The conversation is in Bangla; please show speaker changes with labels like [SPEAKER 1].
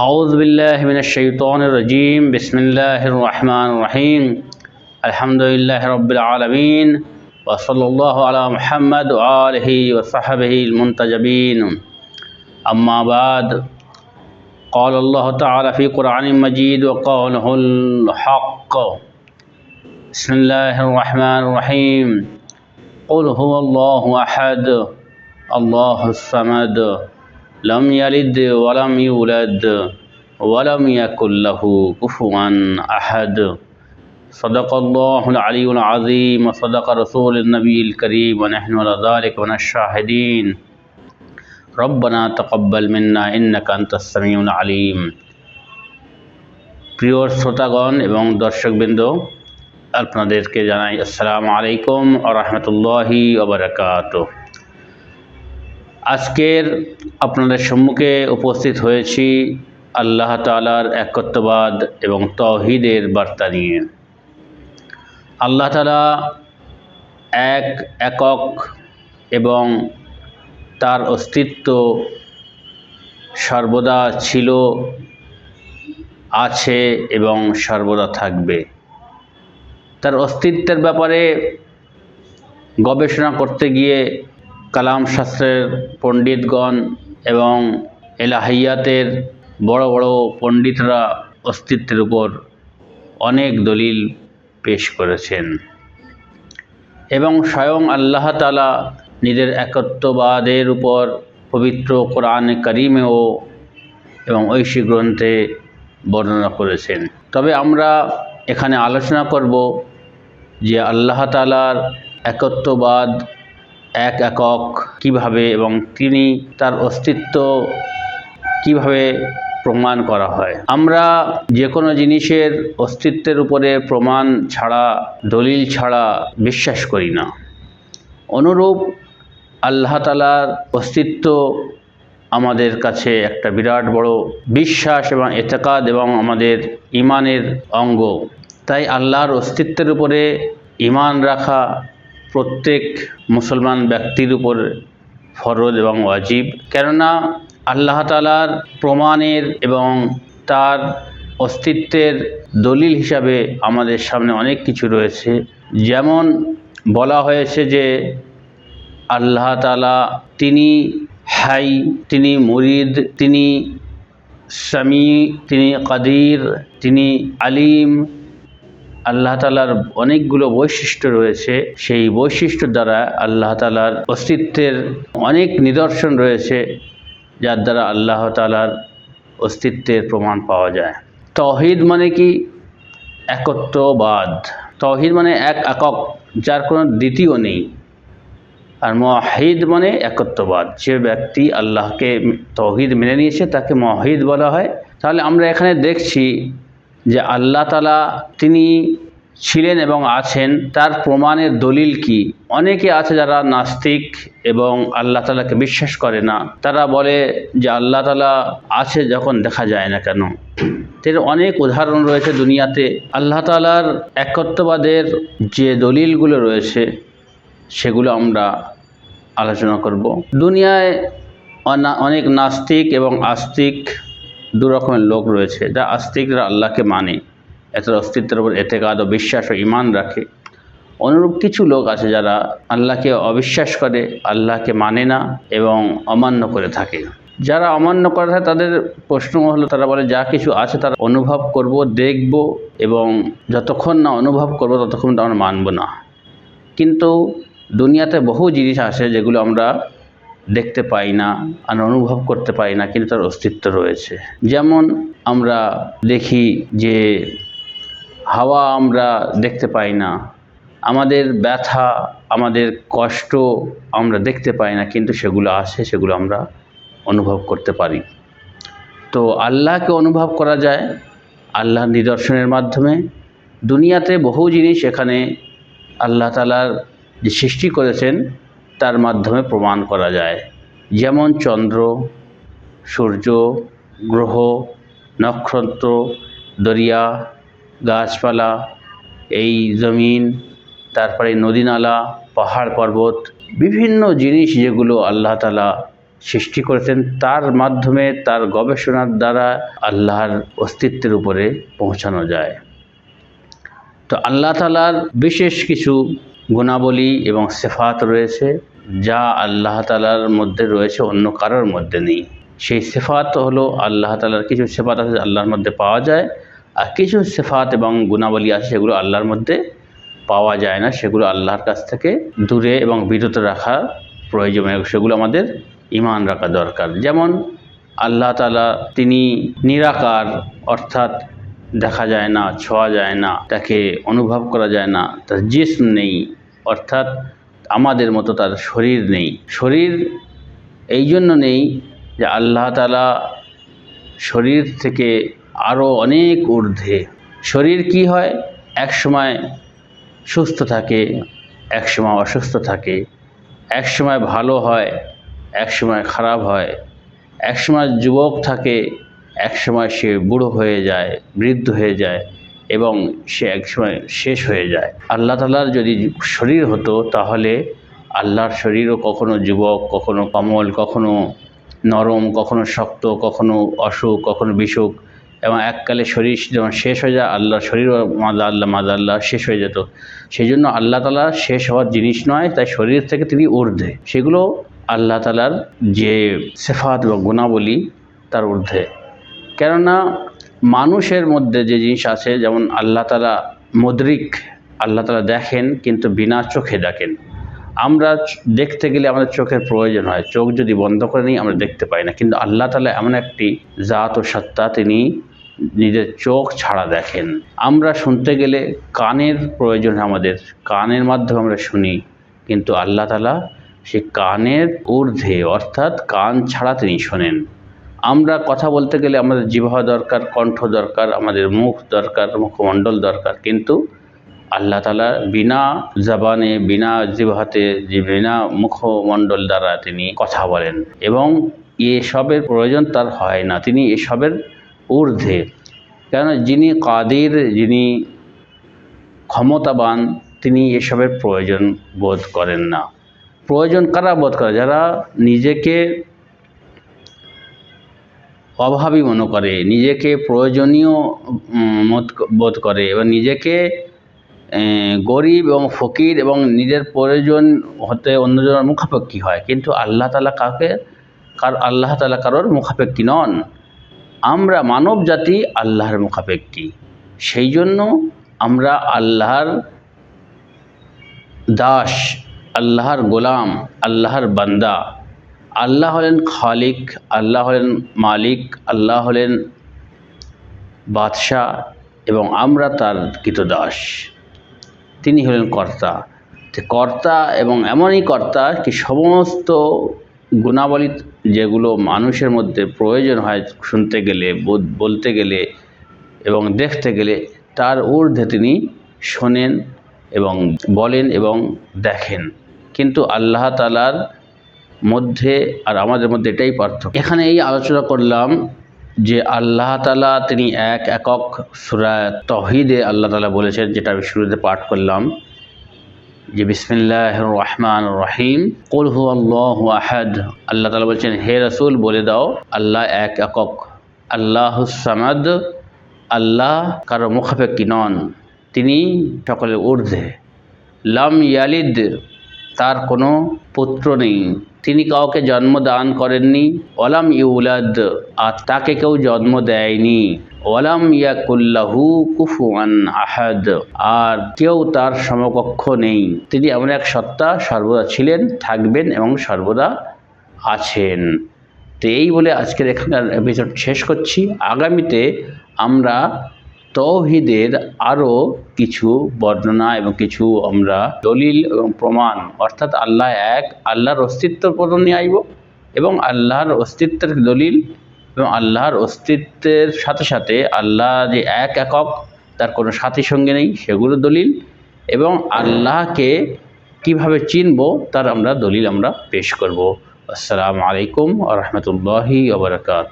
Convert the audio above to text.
[SPEAKER 1] أعوذ بالله من الشيطان الرجيم. بسم الله الرحمن الرحيم. الحمد لله رب العالمين وصلى الله على محمد وآله وصحبه المنتجبين. أما بعد قال الله تعالى في قرآن مجيد وقوله الحق. بسم الله الرحمن الرحيم. قل هو الله أحد الله الصمد. لم يلد ولم يولد ولم يكن له كفوا أحد صدق الله العلي العظيم وصدق رسول النبي الكريم ونحن على ذلك من الشاهدين ربنا تقبل منا إنك أنت السميع العليم প্রিয় শ্রোতাগণ এবং দর্শকবৃন্দ আপনাদেরকে জানাই আসসালামু আলাইকুম আ রহমতুল্লাহি ওবরাকাত আজকের আপনাদের সম্মুখে উপস্থিত হয়েছি আল্লাহ তালার একত্ববাদ এবং তৌহিদের বার্তা নিয়ে। আল্লাহ তালা এক একক এবং তার অস্তিত্ব সর্বদা ছিল, আছে এবং সর্বদা থাকবে। তার অস্তিত্বের ব্যাপারে গবেষণা করতে গিয়ে কালাম শাস্ত্রের পণ্ডিতগণ এবং এলাহাইয়াতের বড় বড় পণ্ডিতরা অস্তিত্বের উপর অনেক দলিল পেশ করেছেন। এবং স্বয়ং আল্লাহ তালা নিজের একত্ববাদের উপর পবিত্র কোরআন করিমেও এবং ঐশী গ্রন্থে বর্ণনা করেছেন। তবে আমরা এখানে আলোচনা করব যে আল্লাহ তালার একত্ববাদ এক একক কীভাবে এবং তিনি তার অস্তিত্ব কীভাবে প্রমাণ করা হয়? আমরা যে কোনো জিনিসের অস্তিত্বের উপরে প্রমাণ ছাড়া, দলিল ছাড়া বিশ্বাস করি না। অনুরূপ আল্লাহ তালার অস্তিত্ব আমাদের কাছে একটা বিরাট বড় বিশ্বাস এবং এতেকাদ এবং আমাদের ইমানের অঙ্গ। তাই আল্লাহর অস্তিত্বের উপরে ইমান রাখা প্রত্যেক মুসলমান ব্যক্তির উপর ফরজ এবং ওয়াজিব। কেননা আল্লাহ তালার প্রমাণের এবং তার অস্তিত্বের দলিল হিসাবে আমাদের সামনে অনেক কিছু রয়েছে। যেমন বলা হয়েছে যে আল্লাহ তালা তিনি হাই, তিনি মুরিদ, তিনি স্বামী তিনি কাদির, তিনি আলিম আল্লাহ তালার অনেকগুলো বৈশিষ্ট্য রয়েছে। সেই বৈশিষ্ট্য দ্বারা আল্লাহ তালার অস্তিত্বের অনেক নিদর্শন রয়েছে, যার দ্বারা আল্লাহ তালার অস্তিত্বের প্রমাণ পাওয়া যায়। তহিদ মানে কি? একত্ববাদ। তহিদ মানে এক একক, যার কোনো দ্বিতীয় নেই। আর মহিদ মানে একত্ববাদ। যে ব্যক্তি আল্লাহকে তহিদ মেনে নিয়েছে, তাকে মহিদ বলা হয়। তাহলে আমরা এখানে দেখছি যে আল্লাহ তালা তিনি ছিলেন এবং আছেন, তার প্রমাণের দলিল কি? অনেকে আছে যারা নাস্তিক এবং আল্লাহ তালাকে বিশ্বাস করে না। তারা বলে যে আল্লাহ তালা আছে যখন দেখা যায় না কেন? এর অনেক উদাহরণ রয়েছে দুনিয়াতে। আল্লাহ তালার একত্ববাদের যে দলিলগুলো রয়েছে, সেগুলো আমরা আলোচনা করব। দুনিয়ায় অনেক নাস্তিক এবং আস্তিক দু রকমের লোক রয়েছে, যা আস্তিকরা আল্লাহকে মানে। এত অস্তিত্বের উপর এতেকাদ ও বিশ্বাস ও ইমান রাখে। অনুরূপ কিছু লোক আছে যারা আল্লাহকে অবিশ্বাস করে, আল্লাহকে মানে না এবং অমান্য করে থাকে। যারা অমান্য করে থাকে, তাদের প্রশ্ন হলো, তারা বলে, যা কিছু আছে তারা অনুভব করব, দেখব এবং যতক্ষণ না অনুভব করব, ততক্ষণ তো আমরা মানব না। কিন্তু দুনিয়াতে বহু জিনিস আছে যেগুলো আমরা দেখতে পাই না, আর অনুভব করতে পারি না, কিন্তু তার অস্তিত্ব রয়েছে। যেমন আমরা দেখি যে হাওয়া আমরা দেখতে পাই না, আমাদের ব্যথা, আমাদের কষ্ট আমরা দেখতে পাই না, কিন্তু সেগুলো আসে, সেগুলো আমরা অনুভব করতে পারি। তো আল্লাহকে অনুভব করা যায় আল্লাহর নিদর্শনের মাধ্যমে। দুনিয়াতে বহু জিনিস এখানে আল্লাহ তালার যে সৃষ্টি করেছেন তার মাধ্যমে প্রমাণ করা যায়। যেমন চন্দ্র, সূর্য, গ্রহ, নক্ষত্র, দরিয়া, গাছপালা, এই জমিন, তারপরে নদী নালা পাহাড় পর্বত, বিভিন্ন জিনিস যেগুলো আল্লাহ তালা সৃষ্টি করেছেন, তার মাধ্যমে তার গবেষণার দ্বারা আল্লাহর অস্তিত্বের উপরে পৌঁছানো যায়। তো আল্লাহ তালার বিশেষ কিছু গুণাবলী এবং সেফাত রয়েছে। যা আল্লাহ তালার মধ্যে রয়েছে, অন্য কারোর মধ্যে নেই। সেই সেফাত হলো আল্লাহ তালার কিছু সেফাত আছে আল্লাহর মধ্যে পাওয়া যায়, আর কিছু সেফাত এবং গুণাবলী আছে সেগুলো আল্লাহর মধ্যে পাওয়া যায় না। সেগুলো আল্লাহর কাছ থেকে দূরে এবং বিরত রাখা প্রয়োজন সেগুলো আমাদের ইমান রাখা দরকার। যেমন আল্লাহ তালা তিনি নিরাকার, অর্থাৎ দেখা যায় না, ছোঁয়া যায় না, তাকে অনুভব করা যায় না, তার জিস্ম নেই, অর্থাৎ আমাদের মতো তার শরীর নেই। শরীর এই জন্য নেই যে আল্লাহ তালা শরীর থেকে আরও অনেক ঊর্ধ্বে। শরীর কি হয়? এক সময় সুস্থ থাকে, এক সময় অসুস্থ থাকে, এক সময় ভালো হয়, এক সময় খারাপ হয়, এক সময় যুবক থাকে, এক সময় সে বুড়ো হয়ে যায়, বৃদ্ধ হয়ে যায়। এবং সে এক সময় শেষ হয়ে যায়। আল্লাহ তালার যদি শরীর হতো, তাহলে আল্লাহর শরীরও কখনো যুবক, কখনো কমল, কখনো নরম, কখনো শক্ত, কখনো অসুখ, কখনো বিসুখ এবং এককালে শরীর যখন শেষ হয়ে যায়, আল্লাহর শরীরও মাদা আল্লাহ মাদা আল্লাহ শেষ হয়ে যেত। সেই জন্য আল্লাহ তালা শেষ হওয়ার জিনিস নয়, তাই শরীর থেকে তিনি ঊর্ধ্বে। সেগুলো আল্লাহ তালার যে সেফাত বা গুণাবলী, তার ঊর্ধ্বে। কেননা মানুষের মধ্যে যে জিনিস আছে, যেমন আল্লাহ তালা মদ্রিক, আল্লাহ তালা দেখেন কিন্তু বিনা চোখে দেখেন। আমরা দেখতে গেলে আমাদের চোখের প্রয়োজন হয়। চোখ যদি বন্ধ করে নিই, আমরা দেখতে পাই না। কিন্তু আল্লাহ তালা এমন একটি জাত ও সত্তা, তিনি নিজের চোখ ছাড়া দেখেন। আমরা শুনতে গেলে কানের প্রয়োজন আমাদের। কানের মাধ্যমে আমরা শুনি, কিন্তু আল্লাহ তালা সে কানের ঊর্ধ্বে, অর্থাৎ কান ছাড়া তিনি শোনেন। আমরা কথা বলতে গেলে আমাদের জিভা দরকার, কণ্ঠ দরকার, আমাদের মুখ দরকার, মুখমণ্ডল দরকার। কিন্তু আল্লাহ তালা বিনা জবানে, বিনা জিভাতে বিনা মুখমণ্ডল দ্বারা তিনি কথা বলেন। এবং এসবের প্রয়োজন তার হয় না। তিনি এসবের ঊর্ধ্বে। কেন যিনি কাদের, যিনি ক্ষমতাবান, তিনি এসবের প্রয়োজন বোধ করেন না। প্রয়োজন কারা বোধ করে? যারা নিজেকে অভাবী মনে করে, নিজেকে প্রয়োজনীয় মত বোধ করে এবং নিজেকে গরিব এবং ফকির এবং নিজের প্রয়োজন হতে অন্যজনের মুখাপেক্ষী হয়। কিন্তু আল্লাহ তালা কাকে কার, আল্লাহ তালা কারোর মুখাপেক্ষী নন। আমরা মানব জাতি আল্লাহর মুখাপেক্ষী। সেই জন্য আমরা আল্লাহর দাস, আল্লাহর গোলাম, আল্লাহর বান্দা আল্লাহ হলেন খালিক, আল্লাহ হলেন মালিক, আল্লাহ হলেন বাদশাহ এবং আমরা তার কৃতদাস। তিনি হলেন কর্তা। কর্তা এবং এমনই কর্তা কি সমস্ত গুণাবলী যেগুলো মানুষের মধ্যে প্রয়োজন হয় শুনতে গেলে বলতে গেলে এবং দেখতে গেলে, তার ঊর্ধ্বে তিনি শোনেন এবং বলেন এবং দেখেন। কিন্তু আল্লাহ তালার মধ্যে আর আমাদের মধ্যে এটাই পার্থক্য। এখানে এই আলোচনা করলাম যে আল্লাহ তালা তিনি এক একক সুরা তহিদে আল্লাহ তালা বলেছেন, যেটা আমি শুরুতে পাঠ করলাম, যে বিসমিল্লাহ রহমান রহিম। কুল হু আল্লাহ আহাদ। আল্লাহ তালা বলছেন, হে রসুল, বলে দাও, আল্লাহ এক একক। আল্লাহ সামাদ। আল্লাহ কারও মুখাপেক্ষী নন। তিনি সকলের ঊর্ধ্বে। লাম ইয়ালিদ। তার কোনো পুত্র নেই। তিনি কাউকে জন্ম দান করেননি। ওলাম ইউলাদ, আর তাকে কেউ জন্ম দেয়নি। ওলাম ইয়াকুল্লাহু কুফুয়ান আহাদ, আর কেউ তার সমকক্ষ নেই। তিনি এমন এক সত্তা, সর্বদা ছিলেন, থাকবেন এবং সর্বদা আছেন। তো এই বলে আজকের এখানকার এপিসোড শেষ করছি। আগামীতে আমরা তৌহিদের আরও কিছু বর্ণনা এবং কিছু আমরা দলিল এবং প্রমাণ, অর্থাৎ আল্লাহ এক, আল্লাহর অস্তিত্বর প্রমাণ নিয়ে আইব এবং আল্লাহর অস্তিত্বের দলিল এবং আল্লাহর অস্তিত্বের সাথে সাথে আল্লাহ যে এক একক, তার কোনো সাথী সঙ্গে নেই, সেগুলো দলিল এবং আল্লাহকে কীভাবে চিনব, তার আমরা দলিল আমরা পেশ করব। আসসালামু আলাইকুম আ রহমতুল্লাহি আবরকাত